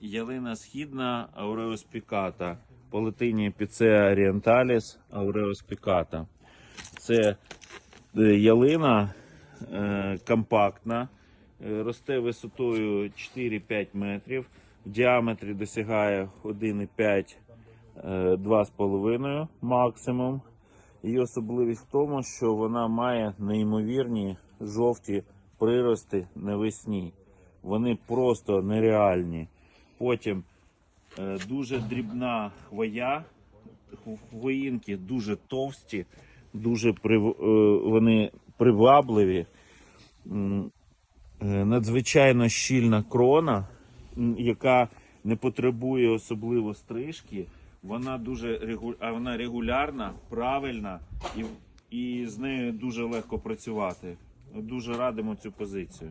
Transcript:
ялина східна ауреоспіката. По латині Піцеа орієнталіс ауреоспіката. Це е, ялина е, компактна, е, росте висотою 4-5 метрів, в діаметрі досягає 1,5 е, 2,5 максимум. Її особливість в тому, що вона має неймовірні жовті прирости навесні. Вони просто нереальні. Потім е, дуже дрібна хвоя, хвоїнки дуже товсті, дуже прив... е, вони привабливі. Е, Надзвичайно щільна крона, яка не потребує особливо стрижки. Вона дуже регу... вона регулярна, правильна і, і з нею дуже легко працювати. Дуже радимо цю позицію.